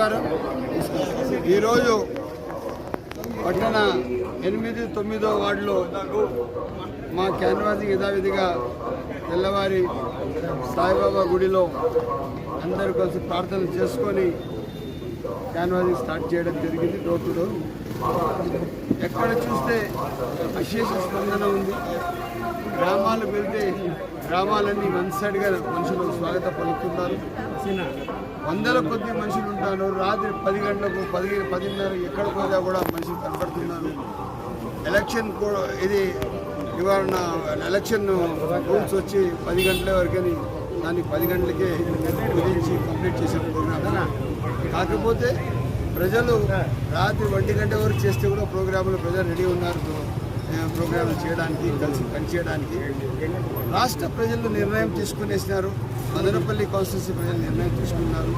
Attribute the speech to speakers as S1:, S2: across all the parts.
S1: నమస్కారం ఈరోజు పట్టణ ఎనిమిది తొమ్మిదో వార్డులో మా క్యాన్వాసింగ్ యథావిధిగా తెల్లవారి సాయిబాబా గుడిలో అందరు కలిసి ప్రార్థన చేసుకొని క్యాన్వాసింగ్ స్టార్ట్ చేయడం జరిగింది డోర్ టు డోర్. ఎక్కడ చూస్తే విశేష స్పందన ఉంది. గ్రామాలకు వెళ్తే గ్రామాలన్నీ వన్ సైడ్గా మనుషులు స్వాగత పలుకుతున్నారు వందల కొద్ది మనుషులు ఉంటాను రాత్రి పది గంటలకు పది పదిన్నర ఎక్కడ పోయినా కూడా మనుషులు కనపడుతున్నాను ఎలక్షన్ కూడా ఇది నివారణ ఎలక్షన్ రూల్స్ వచ్చి పది గంటల వరకని దాన్ని పది గంటలకే కుదించి కంప్లీట్ చేసే ప్రోగ్రామ్. కాకపోతే ప్రజలు రాత్రి ఒంటి గంట వరకు చేస్తే కూడా ప్రోగ్రాములు ప్రజలు రెడీ ఉన్నారు. ప్రోగ్రాంలు చేయడానికి కలిసి పనిచేయడానికి రాష్ట్ర ప్రజలు నిర్ణయం తీసుకునేసినారు. మదనపల్లి కాన్స్టిట్యూన్సీ ప్రజలు నిర్ణయం తీసుకున్నారు.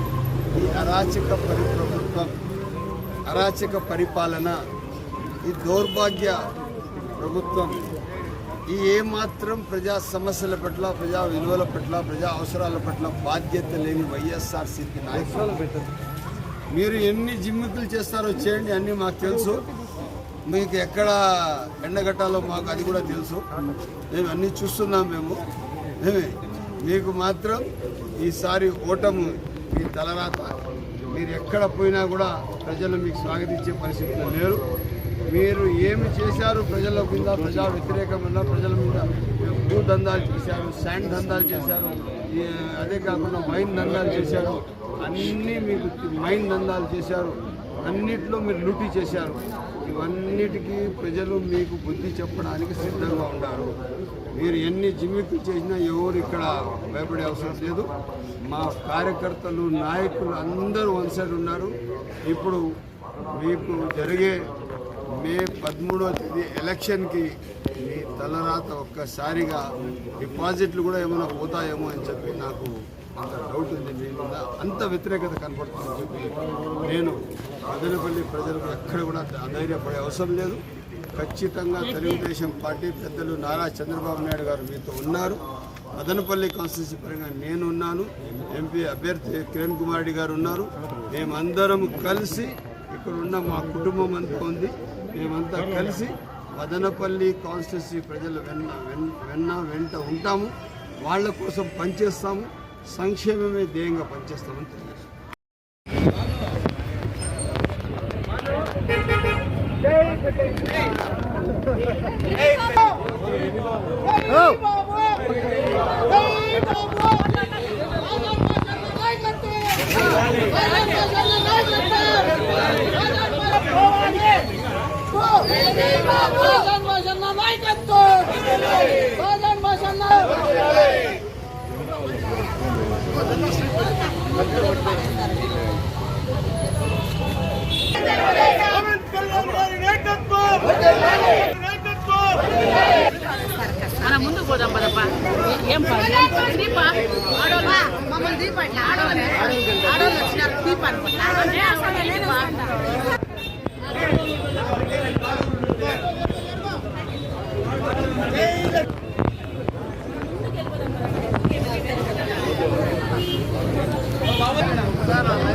S1: ఈ అరాచక పరి ప్రభుత్వం అరాచక పరిపాలన ఈ దౌర్భాగ్య ప్రభుత్వం ఈ ఏమాత్రం ప్రజా సమస్యల పట్ల ప్రజా విలువల పట్ల ప్రజా అవసరాల పట్ల బాధ్యత లేని వైఎస్ఆర్సీపీ నాయకులు. మీరు ఎన్ని జిమ్మికులు చేస్తారో చేయండి అన్నీ మాకు తెలుసు. మీకు ఎక్కడ ఎండగట్టాలో మాకు అది కూడా తెలుసు. మేము అన్నీ చూస్తున్నాం మేము. మేమే మీకు మాత్రం ఈసారి ఓటము మీ తలరాత. మీరు ఎక్కడ పోయినా కూడా ప్రజలు మీకు స్వాగతించే పరిస్థితులు లేరు. మీరు ఏమి చేశారు ప్రజల మీద ప్రజా వ్యతిరేకమైన ప్రజల మీద? భూ దందాలు చేశారు శాండ్ దందాలు చేశారు అదే కాకుండా మైన్ దందాలు చేశారు. అన్నీ మీకు మైన్ దందాలు చేశారు. అన్నిట్లో మీరు లూటీ చేశారు. ఇవన్నిటికీ ప్రజలు మీకు బుద్ధి చెప్పడానికి సిద్ధంగా ఉన్నారు. మీరు ఎన్ని జిమ్మిక్లు చేసినా ఎవరు ఇక్కడ భయపడే అవసరం లేదు. మా కార్యకర్తలు నాయకులు అందరూ వన్ సైడ్ ఉన్నారు. ఇప్పుడు మీకు జరిగే మే పదమూడవ తేదీ ఎలక్షన్కి మీ తలరాత ఒక్కసారిగా డిపాజిట్లు కూడా ఏమైనా పోతాయేమో అని చెప్పి నాకు అంత డౌట్ ఉంది మీ మీద అంత వ్యతిరేకత కనపడుతుందని చెప్పి నేను మదనపల్లి ప్రజలకు ఎక్కడ కూడా అధైర్యపడే అవసరం లేదు. ఖచ్చితంగా తెలుగుదేశం పార్టీ పెద్దలు నారా చంద్రబాబు నాయుడు గారు మీతో ఉన్నారు. మదనపల్లి కాన్స్టిట్యూన్సీ పరంగా నేను ఉన్నాను ఎంపీ అభ్యర్థి కిరణ్ కుమార్ రెడ్డి గారు ఉన్నారు. మేమందరం కలిసి ఇక్కడ ఉన్న మా కుటుంబం అంతా ఉంది. మేమంతా కలిసి మదనపల్లి కాన్స్టిట్యూన్సీ ప్రజల వెన్న వెన్- వెన్న వెంట ఉంటాము. వాళ్ళ కోసం పనిచేస్తాము. సంక్షేమమే ధ్యేయంగా పనిచేస్తామని తెలియజేస్తాం
S2: మన ముందు పోదాం పదప్ప ఏం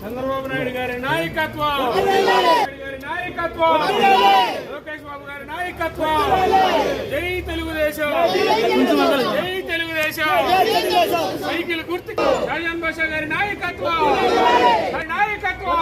S3: చంద్రబాబు నాయుడు గారి నాయకత్వం. గారి నాయకత్వం లోకేష్ బాబు గారి నాయకత్వం. జై తెలుగుదేశం. జై తెలుగుదేశం. సైకిల్ గుర్తు రాజన్ భాష గారి నాయకత్వం. నాయకత్వం.